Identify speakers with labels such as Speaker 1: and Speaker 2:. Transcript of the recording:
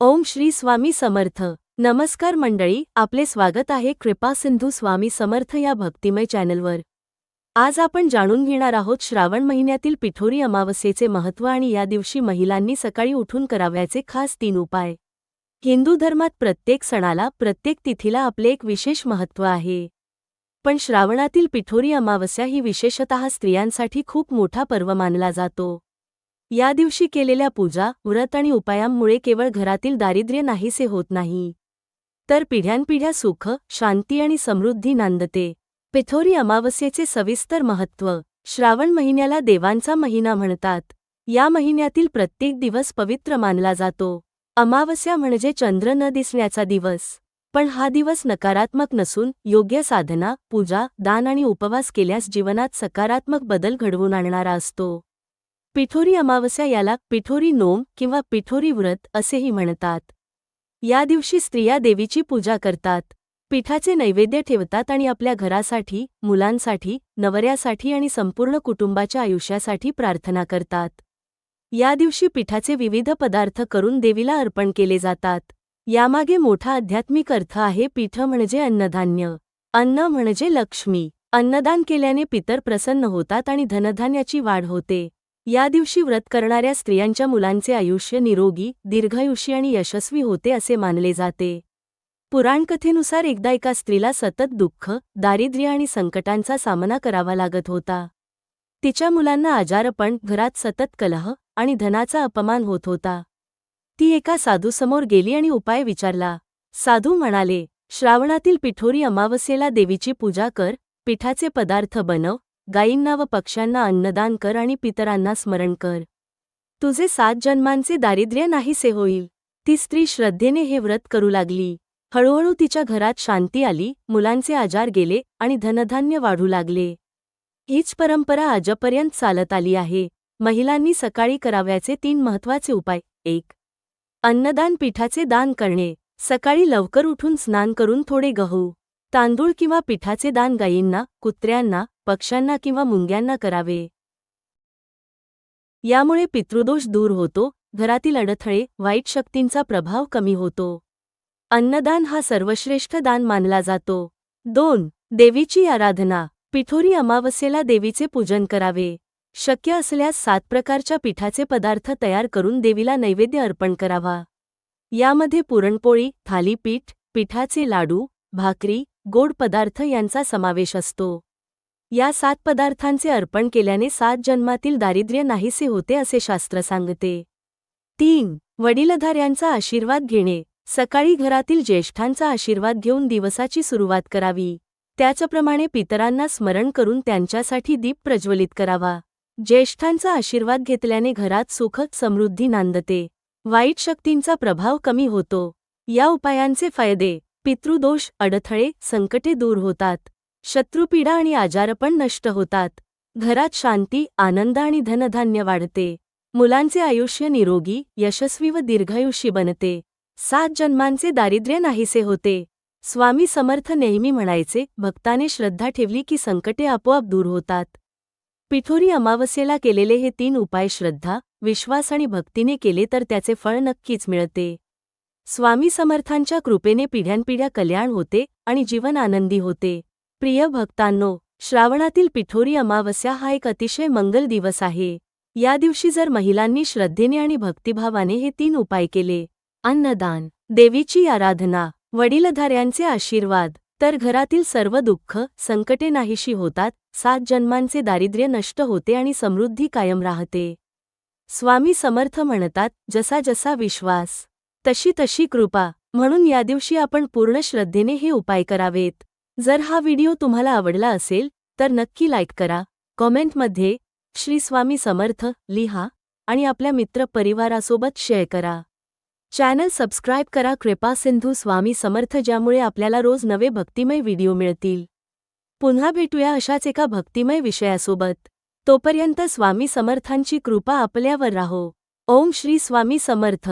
Speaker 1: ओम श्री स्वामी समर्थ. नमस्कार मंडळी आपले स्वागत आहे कृपा सिंधू स्वामी समर्थ या भक्तिमय चॅनलवर. आज आपण जाणून घेणार आहोत श्रावण महिन्यातील पिठोरी अमावस्येचे महत्त्व आणि या दिवशी महिलांनी सकाळी उठून कराव्याचे खास तीन उपाय. हिंदू धर्मात प्रत्येक सणाला प्रत्येक तिथीला आपले एक विशेष महत्त्व आहे. पण श्रावणातील पिठोरी अमावस्या ही विशेषतः स्त्रियांसाठी खूप मोठा पर्व मानला जातो. या दिवशी केलेल्या पूजा व्रत आणि उपायांमुळे केवळ घरातील दारिद्र्य नाहीसे होत नाही. तर पिढ्यानपिढ्या सुख शांती आणि समृद्धी नांदते. पिथोरी अमावस्येचे सविस्तर महत्त्व श्रावण महिन्याला देवांचा महिना म्हणतात. या महिन्यातील प्रत्येक दिवस पवित्र मानला जातो. अमावस्या म्हणजे चंद्र न दिसण्याचा दिवस. पण हा दिवस नकारात्मक नसून योग्य साधना पूजा दान आणि उपवास केल्यास जीवनात सकारात्मक बदल घडवून आणणारा असतो. पिठोरी अमावस्या याला पिठोरी नोम किंवा पिठोरी व्रत असेही म्हणतात. या दिवशी स्त्रिया देवीची पूजा करतात. पिठाचे नैवेद्य ठेवतात आणि आपल्या घरासाठी मुलांसाठी नवऱ्यासाठी आणि संपूर्ण कुटुंबाच्या आयुष्यासाठी प्रार्थना करतात. या दिवशी पिठाचे विविध पदार्थ करून देवीला अर्पण केले जातात. यामागे मोठा आध्यात्मिक अर्थ आहे पीठ म्हणजे अन्नधान्य. अन्न म्हणजे लक्ष्मी. अन्नदान केल्याने पितर प्रसन्न होतात आणि धनधान्याची वाढ होते. या दिवशी व्रत करणाऱ्या स्त्रियांच्या मुलांचे आयुष्य निरोगी दीर्घायुषी आणि यशस्वी होते असे मानले जाते. पुराणकथेनुसार एकदा एका स्त्रीला सतत दुःख दारिद्र्य आणि संकटांचा सामना करावा लागत होता. तिच्या मुलांना आजारपण घरात सतत कलह आणि धनाचा अपमान होत होता. ती एका साधूसमोर गेली आणि उपाय विचारला. साधू म्हणाले श्रावणातील पिठोरी अमावस्येला देवीची पूजा कर पिठाचे पदार्थ बनव गायींना व पक्ष्यांना अन्नदान कर आणि पितरांना स्मरण कर. तुझे सात जन्मांचे दारिद्र्य नाहीसे होईल. ती स्त्री श्रद्धेने हे व्रत करू लागली. हळूहळू तिच्या घरात शांती आली मुलांचे आजार गेले आणि धनधान्य वाढू लागले. हीच परंपरा आजपर्यंत चालत आली आहे. महिलांनी सकाळी कराव्याचे तीन महत्त्वाचे उपाय. एक अन्नदान पिठाचे दान करणे. सकाळी लवकर उठून स्नान करून थोडे गहू तांदूळ किंवा पिठाचे दान गायींना कुत्र्यांना पक्ष्यांना किंवा मुंग्यांना करावे. यामुळे पितृदोष दूर होतो घरातील अडथळे वाईट शक्तींचा प्रभाव कमी होतो. अन्नदान हा सर्वश्रेष्ठ दान मानला जातो. दोन देवीची आराधना. पिठोरी अमावस्येला देवीचे पूजन करावे. शक्य असल्यास सात प्रकारच्या पिठाचे पदार्थ तयार करून देवीला नैवेद्य अर्पण करावा. यामध्ये पुरणपोळी थालीपीठ पिठाचे लाडू भाकरी गोड पदार्थ यांचा समावेश असतो. या सात पदार्थांचे अर्पण केल्याने सात जन्मातील दारिद्र्य नाहीसे होते असे शास्त्र सांगते. तीन वडीलधाऱ्यांचा आशीर्वाद घेणे. सकाळी घरातील ज्येष्ठांचा आशीर्वाद घेऊन दिवसाची सुरुवात करावी. त्याचप्रमाणे पितरांना स्मरण करून त्यांच्यासाठी दीप प्रज्वलित करावा. ज्येष्ठांचा आशीर्वाद घेतल्याने घरात सुखद समृद्धी नांदते. वाईट शक्तींचा प्रभाव कमी होतो. या उपायांचे फायदे पितृदोष अडथळे संकटे दूर होतात. शत्रुपीडा आणि आजारपण नष्ट होतात. घरात शांती आनंद आणि धनधान्य वाढते. मुलांचे आयुष्य निरोगी यशस्वी व दीर्घायुषी बनते. सात जन्मांचे दारिद्र्य नाहीसे होते. स्वामी समर्थ नेहमी म्हणायचे भक्ताने श्रद्धा ठेवली की संकटे आपोआप दूर होतात. पिठोरी अमावस्येला केलेले हे तीन उपाय श्रद्धा विश्वास आणि भक्तीने केले तर त्याचे फळ नक्कीच मिळते. स्वामी समर्थांच्या कृपेने पिढ्यानपिढ्या कल्याण होते आणि जीवन आनंदी होते. प्रिय भक्तांनो श्रावणातील पिठोरी अमावस्या हा एक अतिशय मंगल दिवस आहे. या दिवशी जर महिलांनी श्रद्धेने आणि भक्तिभावाने हे तीन उपाय केले अन्नदान देवीची आराधना वडीलधाऱ्यांचे आशीर्वाद तर घरातील सर्व दुःख संकटे नाहीशी होतात सात जन्मांचे दारिद्र्य नष्ट होते आणि समृद्धी कायम राहते. स्वामी समर्थ म्हणतात जसा जसा विश्वास तशी तशी कृपा म्हणून या दिवशी आपण पूर्ण श्रद्धेने हे उपाय करावेत. जर हा व्हिडिओ तुम्हाला आवडला असेल तर नक्की लाईक करा. कॉमेंटमध्ये श्री स्वामी समर्थ लिहा आणि आपल्या मित्र परिवारासोबत शेअर करा. चॅनल सबस्क्राईब करा. कृपा सिंधू स्वामी समर्थ ज्यामुळे आपल्याला रोज नवे भक्तिमय व्हिडिओ मिळतील. पुन्हा भेटूया अशाच एका भक्तिमय विषयासोबत. तोपर्यंत स्वामी समर्थांची कृपा आपल्यावर राहो. ओम श्री स्वामी समर्थ.